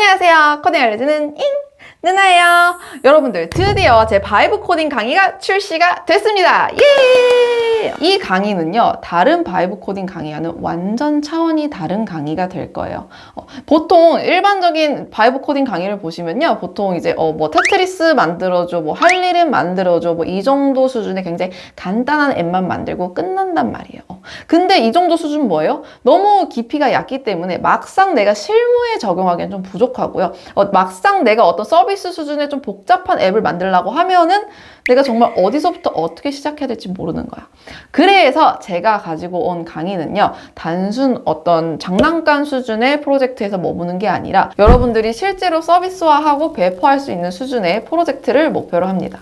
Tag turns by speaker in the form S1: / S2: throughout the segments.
S1: 안녕하세요. 코딩 알려주는 잉! 누나예요. 여러분들, 드디어 제 바이브 코딩 강의가 출시가 됐습니다. 예! 이 강의는요, 다른 바이브 코딩 강의와는 완전 차원이 다른 강의가 될 거예요. 어, 보통 일반적인 바이브 코딩 강의를 보시면요, 보통 이제 어, 뭐 테트리스 만들어줘, 뭐 할 일은 만들어줘, 뭐 이 정도 수준의 굉장히 간단한 앱만 만들고 끝난단 말이에요. 어, 근데 이 정도 수준 뭐예요? 너무 깊이가 얕기 때문에 막상 내가 실무에 적용하기엔 좀 부족하고요. 어, 막상 내가 어떤 서비스 수준의 좀 복잡한 앱을 만들려고 하면은 내가 정말 어디서부터 어떻게 시작해야 될지 모르는 거야. 그래서 제가 가지고 온 강의는요, 단순 어떤 장난감 수준의 프로젝트에서 머무는 게 아니라 여러분들이 실제로 서비스화하고 배포할 수 있는 수준의 프로젝트를 목표로 합니다.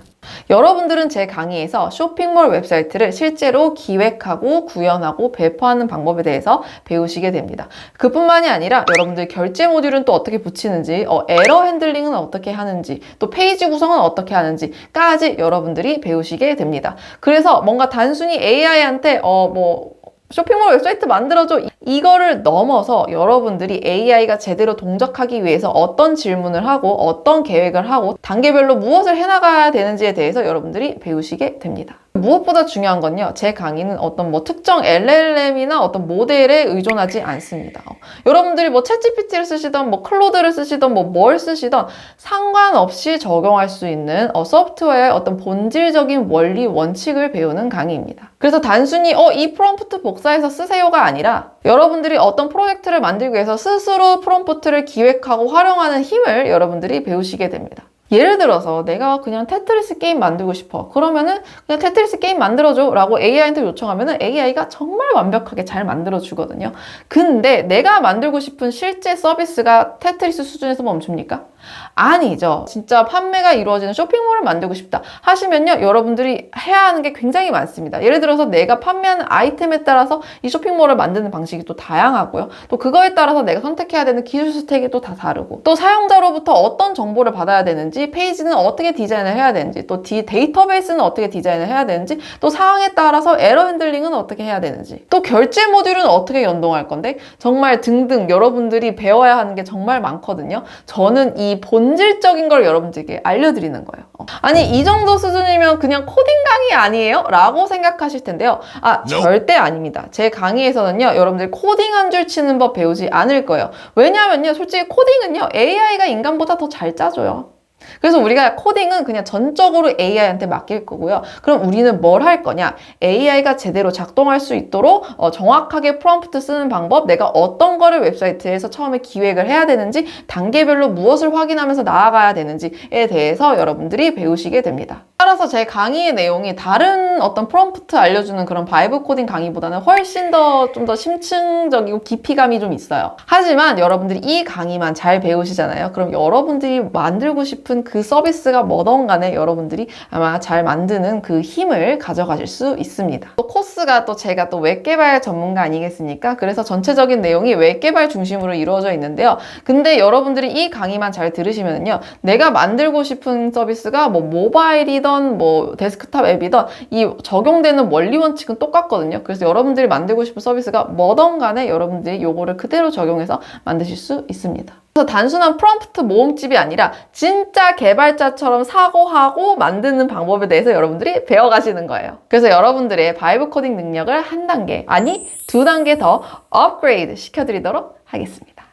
S1: 여러분들은 제 강의에서 쇼핑몰 웹사이트를 실제로 기획하고 구현하고 배포하는 방법에 대해서 배우시게 됩니다. 그뿐만이 아니라 여러분들 결제 모듈은 또 어떻게 붙이는지, 어, 에러 핸들링은 어떻게 하는지, 또 페이지 구성은 어떻게 하는지까지 여러분들이 배우시게 됩니다. 그래서 뭔가 단순히 AI한테 어, 뭐 쇼핑몰 웹사이트 만들어줘. 이거를 넘어서 여러분들이 AI가 제대로 동작하기 위해서 어떤 질문을 하고 어떤 계획을 하고 단계별로 무엇을 해나가야 되는지에 대해서 여러분들이 배우시게 됩니다. 무엇보다 중요한 건요, 제 강의는 어떤 뭐 특정 LLM이나 어떤 모델에 의존하지 않습니다. 어, 여러분들이 뭐 챗GPT를 쓰시던, 뭐 클로드를 쓰시던, 뭐 뭘 쓰시던 상관없이 적용할 수 있는 어, 소프트웨어의 어떤 본질적인 원리 원칙을 배우는 강의입니다. 그래서 단순히 어, 이 프롬프트 복사해서 쓰세요가 아니라 여러분들이 어떤 프로젝트를 만들기 위해서 스스로 프롬프트를 기획하고 활용하는 힘을 여러분들이 배우시게 됩니다. 예를 들어서 내가 그냥 테트리스 게임 만들고 싶어. 그러면은 그냥 테트리스 게임 만들어줘 라고 AI한테 요청하면은 AI가 정말 완벽하게 잘 만들어주거든요. 근데 내가 만들고 싶은 실제 서비스가 테트리스 수준에서 멈춥니까? 아니죠. 진짜 판매가 이루어지는 쇼핑몰을 만들고 싶다 하시면요. 여러분들이 해야 하는 게 굉장히 많습니다. 예를 들어서 내가 판매하는 아이템에 따라서 이 쇼핑몰을 만드는 방식이 또 다양하고요. 또 그거에 따라서 내가 선택해야 되는 기술 스택이 또 다 다르고 또 사용자로부터 어떤 정보를 받아야 되는지 페이지는 어떻게 디자인을 해야 되는지 또 디, 데이터베이스는 어떻게 디자인을 해야 되는지 또 상황에 따라서 에러 핸들링은 어떻게 해야 되는지 또 결제 모듈은 어떻게 연동할 건데 정말 등등 여러분들이 배워야 하는 게 정말 많거든요. 저는 이 본질적인 걸 여러분들에게 알려드리는 거예요. 어. 아니 이 정도 수준이면 그냥 코딩 강의 아니에요? 라고 생각하실 텐데요. 아 절대 아닙니다. 제 강의에서는요 여러분들 코딩 한 줄 치는 법 배우지 않을 거예요. 왜냐하면요 솔직히 코딩은요 AI가 인간보다 더 잘 짜줘요. 그래서 우리가 코딩은 그냥 전적으로 AI한테 맡길 거고요. 그럼 우리는 뭘 할 거냐? AI가 제대로 작동할 수 있도록 어, 정확하게 프롬프트 쓰는 방법, 내가 어떤 거를 웹사이트에서 처음에 기획을 해야 되는지, 단계별로 무엇을 확인하면서 나아가야 되는지에 대해서 여러분들이 배우시게 됩니다. 따라서 제 강의의 내용이 다른 어떤 프롬프트 알려주는 그런 바이브 코딩 강의보다는 훨씬 더 좀더 심층적이고 깊이감이 좀 있어요. 하지만 여러분들이 이 강의만 잘 배우시잖아요. 그럼 여러분들이 만들고 싶은 그 서비스가 뭐든 간에 여러분들이 아마 잘 만드는 그 힘을 가져가실 수 있습니다. 또 코스가 또 제가 또 웹 개발 전문가 아니겠습니까? 그래서 전체적인 내용이 웹 개발 중심으로 이루어져 있는데요. 근데 여러분들이 이 강의만 잘 들으시면요. 내가 만들고 싶은 서비스가 뭐 모바일이던 뭐 데스크탑 앱이던 이 적용되는 원리 원칙은 똑같거든요. 그래서 여러분들이 만들고 싶은 서비스가 뭐든 간에 여러분들이 요거를 그대로 적용해서 만드실 수 있습니다. 그래서 단순한 프롬프트 모음집이 아니라 진짜 개발자처럼 사고하고 만드는 방법에 대해서 여러분들이 배워가시는 거예요. 그래서 여러분들의 바이브 코딩 능력을 한 단계, 아니 두 단계 더 업그레이드 시켜드리도록 하겠습니다.